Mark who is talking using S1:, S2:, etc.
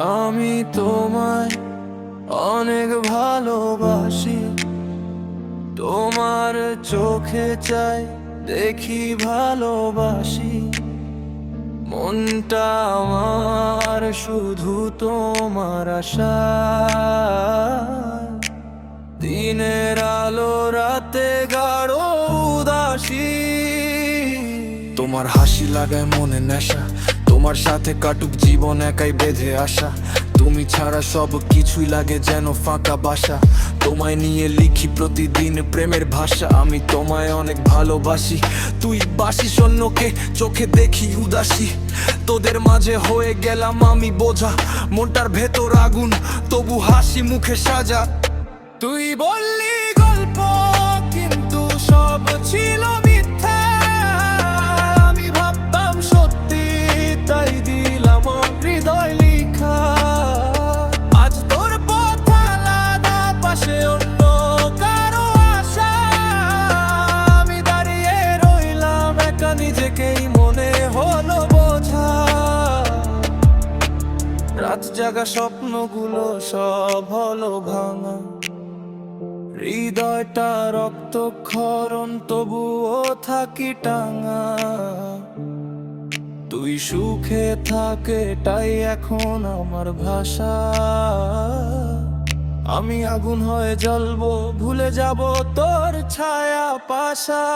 S1: আমি তোমায় অনেক ভালোবাসি। তোমার চোখে চাই দেখি ভালোবাসি। মনটা আমার শুধু তোমার আশা। দিনের আলো রাতে গাঢ় উদাসী। তোমার হাসি লাগায় মনে নেশা তোমার সাথে কাটুক জীবন একাই বেঁধে আসা। তুমি ছাড়া সব কিছুই লাগে যেন ফাঁকা বাসা। তোমায় নিয়ে লিখি প্রতিদিন প্রেমের ভাষা। আমি তোমায় অনেক ভালোবাসি। তুই বাসিস অন্যকে চোখে দেখি উদাসী। তোদের মাঝে হয়ে গেলাম আমি বোঝা। মনটার ভেতর আগুন, তবু হাসি মুখে সাজা। তুই বললি নিজেকেই মনে হলো বোঝা। রাত জাগা স্বপ্নগুলো সব হলো ভাঙা। হৃদয়টা রক্তক্ষরণ, তবুও থাকি টাঙা। তুই সুখে থাকে, তাই এখন আমার ভাষা। আমি আগুন হয়ে জ্বলবো, ভুলে যাব তোর ছায়া পাশা।